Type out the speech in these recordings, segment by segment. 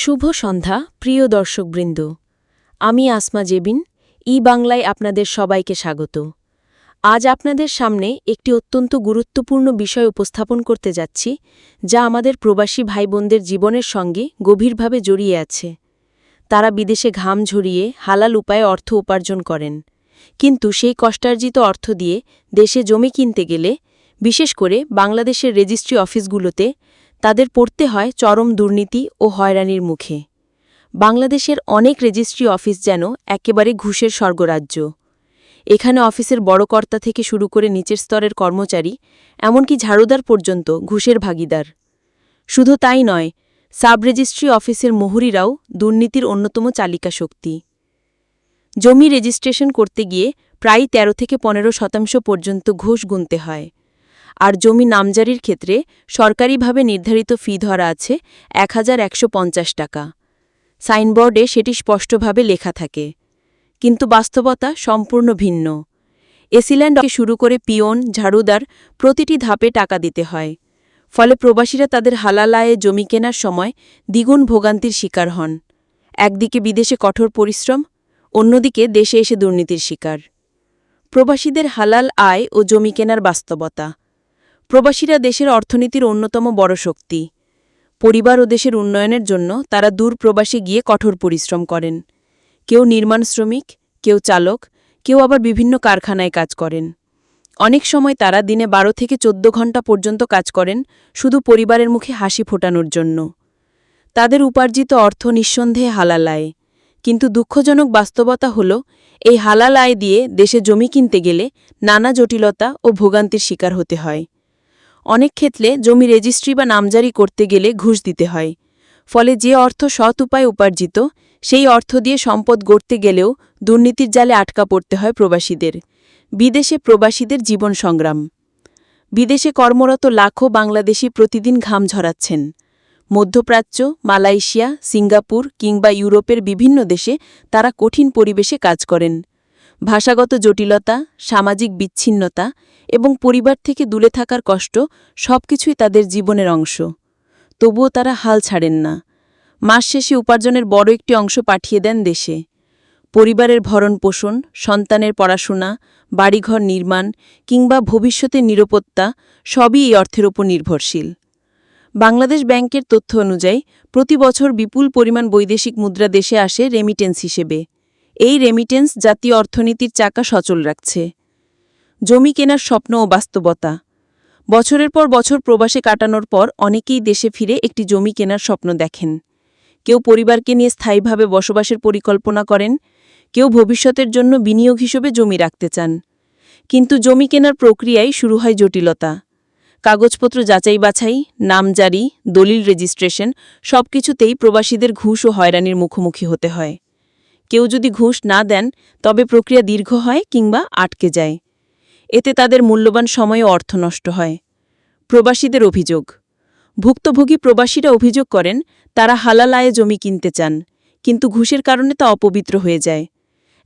শুভ সন্ধ্যা, প্রিয় দর্শকবৃন্দ। আমি আসমা জেবিন, ই বাংলায় আপনাদের সবাইকে স্বাগত। আজ আপনাদের সামনে একটি অত্যন্ত গুরুত্বপূর্ণ বিষয় উপস্থাপন করতে যাচ্ছি, যা আমাদের প্রবাসী ভাইবোনদের জীবনের সঙ্গে গভীরভাবে জড়িয়ে আছে। তারা বিদেশে ঘাম ঝরিয়ে হালাল উপায়ে অর্থ উপার্জন করেন। কিন্তু সেই কষ্টার্জিত অর্থ দিয়ে দেশে জমি কিনতে গেলে, বিশেষ করে বাংলাদেশের রেজিস্ট্রি অফিসগুলোতে তাদের পড়তে হয় চরম দুর্নীতি ও হয়রানির মুখে। বাংলাদেশের অনেক রেজিস্ট্রি অফিস যেন একেবারে ঘুষের স্বর্গরাজ্য। এখানে অফিসের বড় কর্তা থেকে শুরু করে নিচের স্তরের কর্মচারী, এমনকি ঝাড়ুদার পর্যন্ত ঘুষের ভাগিদার। শুধু তাই নয় সাব রেজিস্ট্রি অফিসের মোহরিরাও দুর্নীতির অন্যতম চালিকা শক্তি। জমি রেজিস্ট্রেশন করতে গিয়ে প্রায় ১৩ থেকে পনেরো শতাংশ পর্যন্ত ঘুষ গুনতে হয়। আর জমি নামজারির ক্ষেত্রে সরকারিভাবে নির্ধারিত ফি ধরা আছে এক হাজার একশো পঞ্চাশ টাকা। সাইনবোর্ডে সেটি স্পষ্টভাবে লেখা থাকে। কিন্তু বাস্তবতা সম্পূর্ণ ভিন্ন। এসিল্যান্ডকে শুরু করে পিয়ন ঝাড়ুদার প্রতিটি ধাপে টাকা দিতে হয়। ফলে প্রবাসীরা তাদের হালাল আয়ে জমি কেনার সময় দ্বিগুণ ভোগান্তির শিকার হন। একদিকে বিদেশে কঠোর পরিশ্রম, অন্যদিকে দেশে এসে দুর্নীতির শিকার। প্রবাসীদের হালাল আয় ও জমি কেনার বাস্তবতা। প্রবাসীরা দেশের অর্থনীতির অন্যতম বড় শক্তি। পরিবার ও দেশের উন্নয়নের জন্য তারা দূর প্রবাসে গিয়ে কঠোর পরিশ্রম করেন। কেউ নির্মাণ শ্রমিক, কেউ চালক, কেউ আবার বিভিন্ন কারখানায় কাজ করেন। অনেক সময় তারা দিনে বারো থেকে চোদ্দ ঘণ্টা পর্যন্ত কাজ করেন শুধু পরিবারের মুখে হাসি ফোটানোর জন্য। তাদের উপার্জিত অর্থ নিঃসন্দেহে হালাল আয়। কিন্তু দুঃখজনক বাস্তবতা হল, এই হালাল আয় দিয়ে দেশে জমি কিনতে গেলে নানা জটিলতা ও ভোগান্তির শিকার হতে হয়। অনেক ক্ষেত্রে জমি রেজিস্ট্রি বা নামজারি করতে গেলে ঘুষ দিতে হয়। ফলে যে অর্থ সৎ উপায় উপার্জিত, সেই অর্থ দিয়ে সম্পদ গড়তে গেলেও দুর্নীতির জালে আটকা পড়তে হয় প্রবাসীদের। বিদেশে প্রবাসীদের জীবন সংগ্রাম। বিদেশে কর্মরত লাখো বাংলাদেশি প্রতিদিন ঘাম ঝরাচ্ছেন। মধ্যপ্রাচ্য, মালয়েশিয়া, সিঙ্গাপুর কিংবা ইউরোপের বিভিন্ন দেশে তারা কঠিন পরিবেশে কাজ করেন। ভাষাগত জটিলতা, সামাজিক বিচ্ছিন্নতা এবং পরিবার থেকে দূরে থাকার কষ্ট সবকিছুই তাদের জীবনের অংশ। তবুও তারা হাল ছাড়েন না। মাস শেষে উপার্জনের বড় একটি অংশ পাঠিয়ে দেন দেশে। পরিবারের ভরণ পোষণ, সন্তানের পড়াশোনা, বাড়িঘর নির্মাণ কিংবা ভবিষ্যতের নিরাপত্তা সবই এই অর্থের ওপর নির্ভরশীল। বাংলাদেশ ব্যাংকের তথ্য অনুযায়ী, প্রতি বছর বিপুল পরিমাণ বৈদেশিক মুদ্রা দেশে আসে রেমিটেন্স হিসেবে। এই রেমিটেন্স জাতীয় অর্থনীতির চাকা সচল রাখছে। জমি কেনার স্বপ্ন ও বাস্তবতা। বছরের পর বছর প্রবাসে কাটানোর পর অনেকেই দেশে ফিরে একটি জমি কেনার স্বপ্ন দেখেন। কেউ পরিবারকে নিয়ে স্থায়ীভাবে বসবাসের পরিকল্পনা করেন, কেউ ভবিষ্যতের জন্য বিনিয়োগ হিসেবে জমি রাখতে চান। কিন্তু জমি কেনার প্রক্রিয়ায় শুরু হয় জটিলতা। কাগজপত্র যাচাই বাছাই নামজারি দলিল রেজিস্ট্রেশন সবকিছুতেই প্রবাসীদের ঘুষ ও হয়রানির মুখোমুখি হতে হয়। কেউ যদি ঘুষ না দেন, তবে প্রক্রিয়া দীর্ঘ হয় কিংবা আটকে যায়। এতে তাদের মূল্যবান সময় অর্থ নষ্ট হয়। প্রবাসীদের অভিযোগ। ভুক্তভোগী প্রবাসীরা অভিযোগ করেন, তারা হালাল আয়ে জমি কিনতে চান, কিন্তু ঘুষের কারণে তা অপবিত্র হয়ে যায়।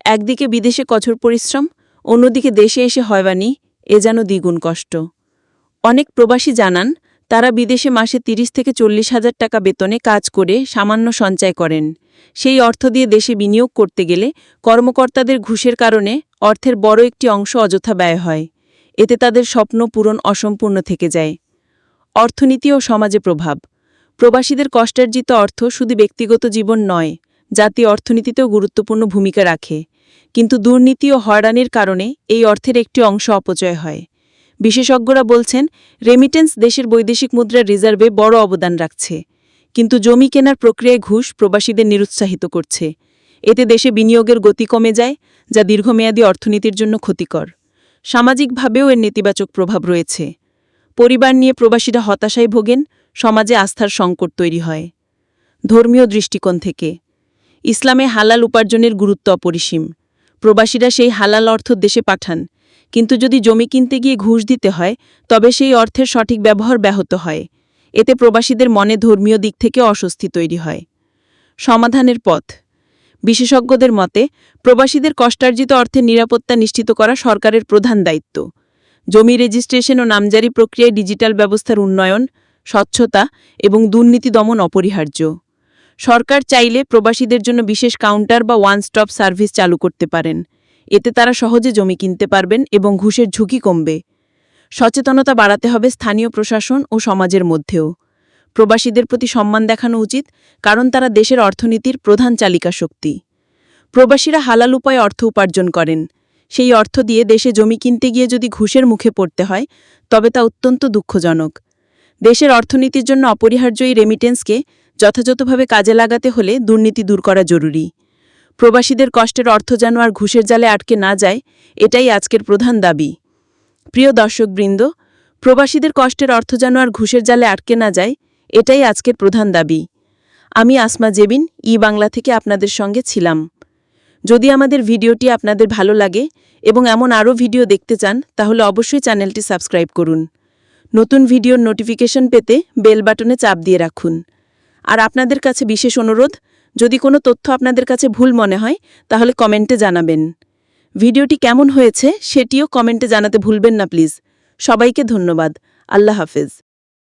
একদিকে বিদেশে কঠোর পরিশ্রম, অন্যদিকে দেশে এসে হয়বানি এ যেন দ্বিগুণ কষ্ট। অনেক প্রবাসী জানান তারা বিদেশে মাসে ৩০ থেকে চল্লিশ হাজার টাকা বেতনে কাজ করে সামান্য সঞ্চয় করেন। সেই অর্থ দিয়ে দেশে বিনিয়োগ করতে গেলে কর্মকর্তাদের ঘুষের কারণে অর্থের বড় একটি অংশ অযথা ব্যয় হয়। এতে তাদের স্বপ্ন পূরণ অসম্পূর্ণ থেকে যায়। অর্থনীতি ও সমাজে প্রভাব। প্রবাসীদের কষ্টার্জিত অর্থ শুধু ব্যক্তিগত জীবন নয় জাতীয় অর্থনীতিতেও গুরুত্বপূর্ণ ভূমিকা রাখে। কিন্তু দুর্নীতি ও হয়রানির কারণে এই অর্থের একটি অংশ অপচয় হয়। বিশেষজ্ঞরা বলছেন রেমিটেন্স দেশের বৈদেশিক মুদ্রার রিজার্ভে বড় অবদান রাখছে। কিন্তু জমি কেনার প্রক্রিয়ায় ঘুষ প্রবাসীদের নিরুৎসাহিত করছে। এতে দেশে বিনিয়োগের গতি কমে যায়, যা দীর্ঘমেয়াদী অর্থনীতির জন্য ক্ষতিকর। সামাজিকভাবেও এর নেতিবাচক প্রভাব রয়েছে। পরিবার নিয়ে প্রবাসীরা হতাশায় ভোগেন, সমাজে আস্থার সংকট তৈরি হয়। ধর্মীয় দৃষ্টিকোণ থেকে, ইসলামে হালাল উপার্জনের গুরুত্ব অপরিসীম। প্রবাসীরা সেই হালাল অর্থ দেশে পাঠান কিন্তু যদি জমি কিনতে গিয়ে ঘুষ দিতে হয়, তবে সেই অর্থের সঠিক ব্যবহার ব্যাহত হয়। এতে প্রবাসীদের মনে ধর্মীয় দিক থেকে অস্বস্তি তৈরি হয়। সমাধানের পথ। বিশেষজ্ঞদের মতে, প্রবাসীদের কষ্টার্জিত অর্থের নিরাপত্তা নিশ্চিত করা সরকারের প্রধান দায়িত্ব। জমি রেজিস্ট্রেশন ও নামজারি প্রক্রিয়ায় ডিজিটাল ব্যবস্থার উন্নয়ন, স্বচ্ছতা এবং দুর্নীতি দমন অপরিহার্য। সরকার চাইলে প্রবাসীদের জন্য বিশেষ কাউন্টার বা ওয়ান স্টপ সার্ভিস চালু করতে পারেন। এতে তারা সহজে জমি কিনতে পারবেন এবং ঘুষের ঝুঁকি কমবে। সচেতনতা বাড়াতে হবে স্থানীয় প্রশাসন ও সমাজের মধ্যেও। প্রবাসীদের প্রতি সম্মান দেখানো উচিত, কারণ তারা দেশের অর্থনীতির প্রধান চালিকা শক্তি। প্রবাসীরা হালাল উপায়ে অর্থ উপার্জন করেন। সেই অর্থ দিয়ে দেশে জমি কিনতে গিয়ে যদি ঘুষের মুখে পড়তে হয়, তবে তা অত্যন্ত দুঃখজনক। দেশের অর্থনীতির জন্য অপরিহার্য এই রেমিটেন্সকে যথাযথভাবে কাজে লাগাতে হলে দুর্নীতি দূর করা জরুরি। প্রবাসীদের কষ্টের অর্থ যেন আর ঘুষের জালে আটকে না যায়, এটাই আজকের প্রধান দাবি। প্রিয় দর্শকবৃন্দ, প্রবাসীদের কষ্টের অর্থ যেন আর ঘুষের জালে আটকে না যায়, এটাই আজকের প্রধান দাবি। আমি আসমা জেবিন, ই বাংলা থেকে আপনাদের সঙ্গে ছিলাম। যদি আমাদের ভিডিওটি আপনাদের ভালো লাগে এবং এমন আরও ভিডিও দেখতে চান, তাহলে অবশ্যই চ্যানেলটি সাবস্ক্রাইব করুন। নতুন ভিডিওর নোটিফিকেশন পেতে বেল বাটনে চাপ দিয়ে রাখুন। আর আপনাদের কাছে বিশেষ অনুরোধ যদি কোনো তথ্য আপনাদের কাছে ভুল মনে হয়, তাহলে কমেন্টে জানাবেন। ভিডিওটি কেমন হয়েছে, সেটিও কমেন্টে জানাতে ভুলবেন না, প্লিজ। সবাইকে ধন্যবাদ। আল্লাহ হাফেজ।